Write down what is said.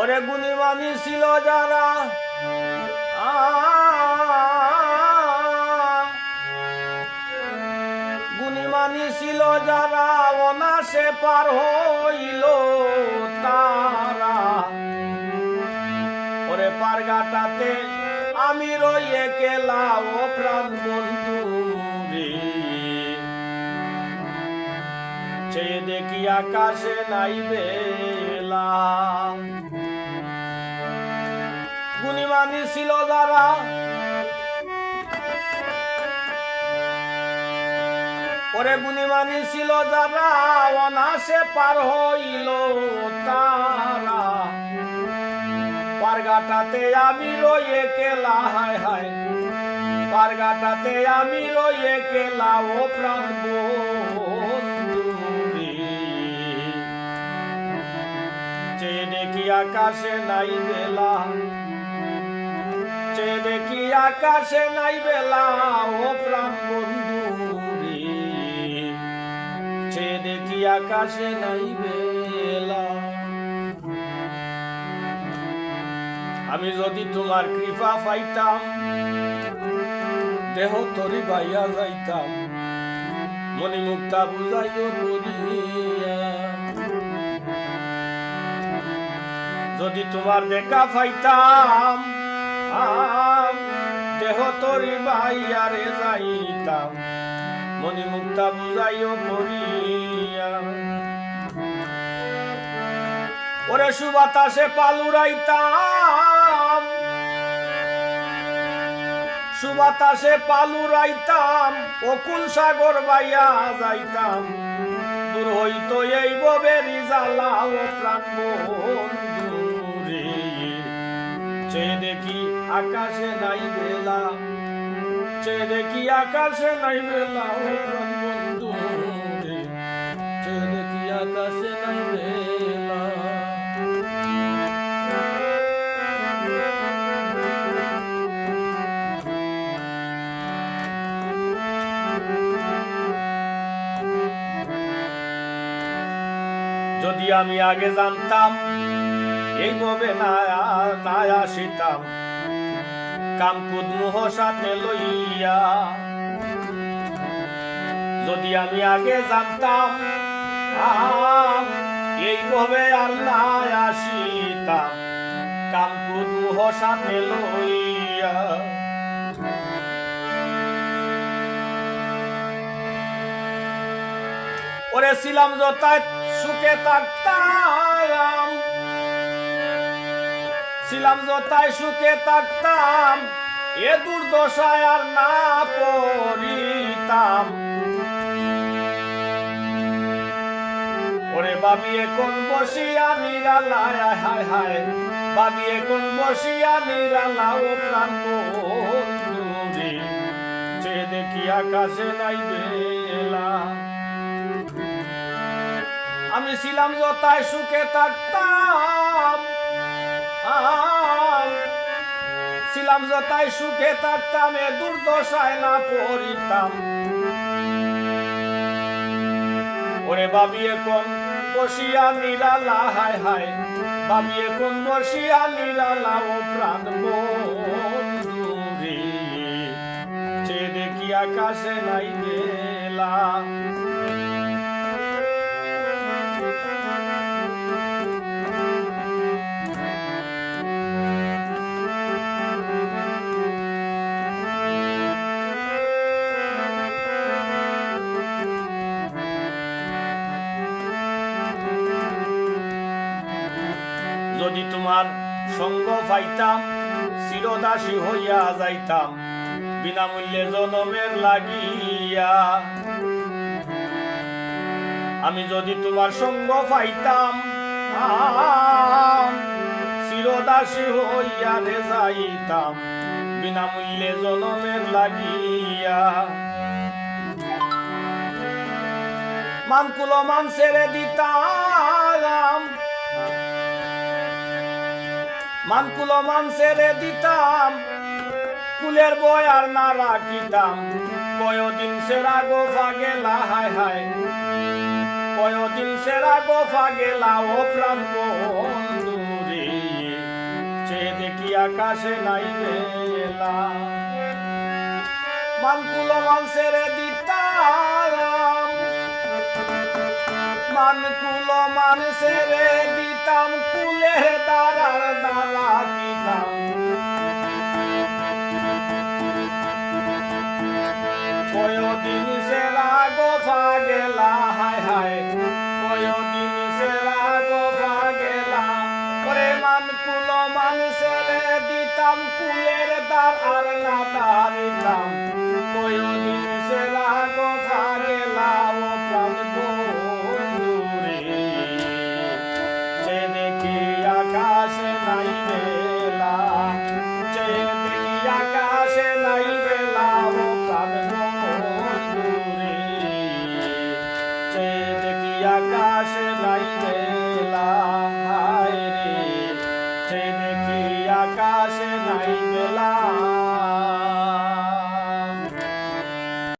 ওরে গুণিমানি ছিল যারা গুণিমানি ছিল যারা অনাসে পার হইল তারা। ওরে পারগাটাতে আমি রইয়ে কেলা ও প্রাণ বন্ধু। চেয়ে দেখি আকাশে নাই বেলা। গুণিমানি ছিল যারা, ওরে গুণিমানি ছিল যারা অনাসে পার হইল তারা। পারগাটাতে আমি রয়ে কেলা হায় হায়। পারগাটাতে আমি রয়ে কেলা ও প্রাণ আকাশে নাই বেলা। চেয়ে দেখি আকাশে নাই বেলা, ও প্রাণ বন্ধুরে চেয়ে দেখি আকাশে নাই বেলা। আমি যদি তোমার কৃপা পাইতাম, দেহ তরি বাইয়া যাইতাম মনি মুক্তা বুঝাইও করিয়া। যদি তোমার দেখা পাইতাম দেহ তরি বাইয়ারে যাইতাম। মনি মুক্তা বুঝাইও করিয়া ওরে সুবাতাসে পালুরাইতাম। সুবাতাসে পালুরাইতাম, অকুল সাগর বাইয়া যাইতাম। দূর হইতো এই ববেরি জ্বালা ও প্রাণ বন্ধুরে চেয়ে দেখি আকাশে নাই বেলা। চেয়ে দেখি আকাশে নাই বেলা বন্ধুরে চেয়ে দেখি আকাশে নাই যদি আমি আগে জানতাম এইভাবে না আসিতাম কামকুদ মোহ সাথে লইয়া। যদি আমি আগে জানতাম এইভাবে আর না আসিতাম কামকুদ মোহ সাথে লইয়া। ওরে ছিলাম যতায় সুখে থাকতাম ছিলাম যতায় সুখে থাকতাম, এ দুর্দশায় আর না পড়িতাম। ওরে বাবি, এখন বসিয়া নিরালায় হায় হায় বাবি, এখন বসিয়া নিরালা ও প্রাণ বন্ধুরে। দেখি আকাশে নাই বেলা। আমি ছিলাম যতায় সুখে থাকতাম ছিলাম। যতায় সুখে থাকতাম এ দুর্দশায় না পড়িতাম। ওরে বাবি এখন বসিয়া নিরালা হায় হায়। বাবি এখন বসিয়া নিরালা ও প্রাণ বন্ধুরে চেয়ে দেখি আকাশে নাই বেলা যদি তোমার সঙ্গ পাইতাম, চিরদাসী হইয়া যাইতাম, বিনামূল্যে জনমের লাগিয়া। আমি যদি তোমার সঙ্গ পাইতাম, চিরদাসী হইয়া রে যাইতাম, বিনামূল্যে জনমের লাগিয়া। মানকুলো মান ছেড়ে দিতাম মানকুলো মান ছেড়ে দিতাম। কুলের বয় আর না রাখিতাম। কয়দিন সেরা গোফা গেলা হায় হায়। কয়দিন সেরা গোফা গেলা ও প্রাণ বন্ধুরে আকাশে নাই বেলা মানকুল মানসের দিতাম মানকুল মানসের দিতাম কুলের দাঁড়ার দাঁড়া দিতাম। কয়দিন সেরা গোফা গেলা, হায় হায়। কয়দিন সেরা গোফা গেলা, ওরে মান সেরে আর না দাঁড়িতাম কয়দিন সেরা গোফা গেলা আকাশে নাই বেলা